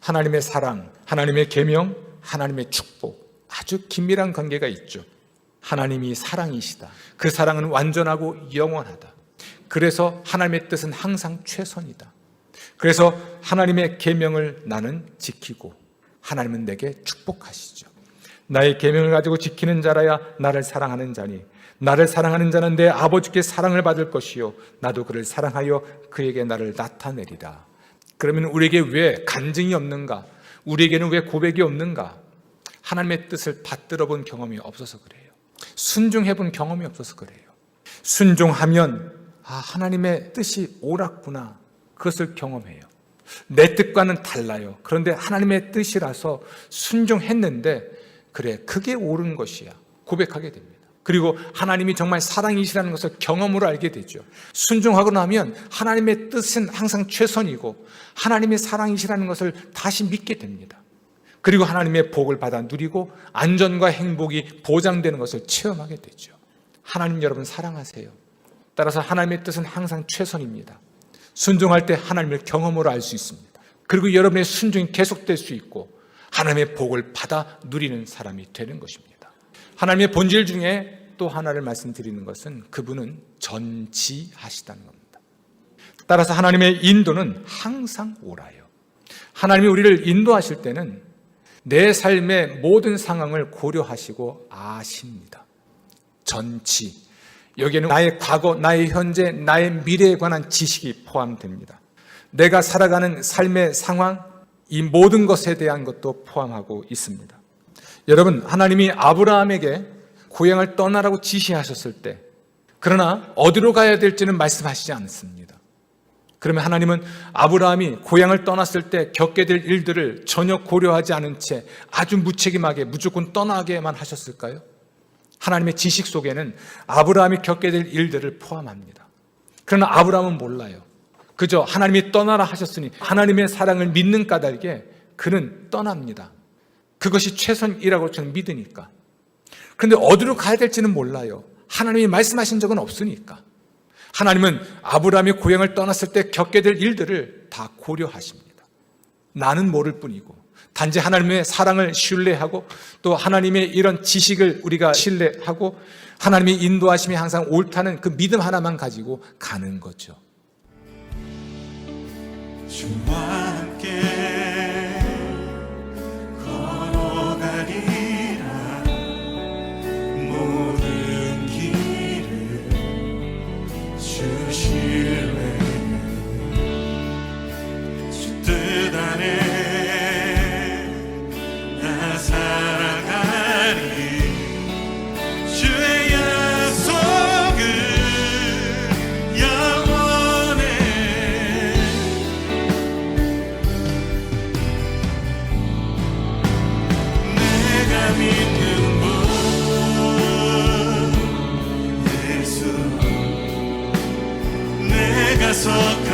하나님의 사랑, 하나님의 계명, 하나님의 축복 아주 긴밀한 관계가 있죠. 하나님이 사랑이시다. 그 사랑은 완전하고 영원하다. 그래서 하나님의 뜻은 항상 최선이다. 그래서 하나님의 계명을 나는 지키고 하나님은 내게 축복하시죠. 나의 계명을 가지고 지키는 자라야 나를 사랑하는 자니 나를 사랑하는 자는 내 아버지께 사랑을 받을 것이요 나도 그를 사랑하여 그에게 나를 나타내리라. 그러면 우리에게 왜 간증이 없는가? 우리에게는 왜 고백이 없는가? 하나님의 뜻을 받들어 본 경험이 없어서 그래요. 순종해 본 경험이 없어서 그래요. 순종하면 아, 하나님의 뜻이 옳았구나. 그것을 경험해요. 내 뜻과는 달라요. 그런데 하나님의 뜻이라서 순종했는데 그래, 그게 옳은 것이야. 고백하게 됩니다. 그리고 하나님이 정말 사랑이시라는 것을 경험으로 알게 되죠. 순종하고 나면 하나님의 뜻은 항상 최선이고 하나님의 사랑이시라는 것을 다시 믿게 됩니다. 그리고 하나님의 복을 받아 누리고 안전과 행복이 보장되는 것을 체험하게 되죠. 하나님 여러분 사랑하세요. 따라서 하나님의 뜻은 항상 최선입니다. 순종할 때 하나님을 경험으로 알 수 있습니다. 그리고 여러분의 순종이 계속될 수 있고 하나님의 복을 받아 누리는 사람이 되는 것입니다. 하나님의 본질 중에 또 하나를 말씀드리는 것은 그분은 전지하시다는 겁니다. 따라서 하나님의 인도는 항상 옳아요. 하나님이 우리를 인도하실 때는 내 삶의 모든 상황을 고려하시고 아십니다. 전치. 여기에는 나의 과거, 나의 현재, 나의 미래에 관한 지식이 포함됩니다. 내가 살아가는 삶의 상황, 이 모든 것에 대한 것도 포함하고 있습니다. 여러분, 하나님이 아브라함에게 고향을 떠나라고 지시하셨을 때, 그러나 어디로 가야 될지는 말씀하시지 않습니다. 그러면 하나님은 아브라함이 고향을 떠났을 때 겪게 될 일들을 전혀 고려하지 않은 채 아주 무책임하게 무조건 떠나게만 하셨을까요? 하나님의 지식 속에는 아브라함이 겪게 될 일들을 포함합니다. 그러나 아브라함은 몰라요. 그저 하나님이 떠나라 하셨으니 하나님의 사랑을 믿는 까닭에 그는 떠납니다. 그것이 최선이라고 저는 믿으니까. 그런데 어디로 가야 될지는 몰라요. 하나님이 말씀하신 적은 없으니까. 하나님은 아브라함이 고향을 떠났을 때 겪게 될 일들을 다 고려하십니다. 나는 모를 뿐이고 단지 하나님의 사랑을 신뢰하고 또 하나님의 이런 지식을 우리가 신뢰하고 하나님의 인도하심이 항상 옳다는 그 믿음 하나만 가지고 가는 거죠. 주와 함께 주실 내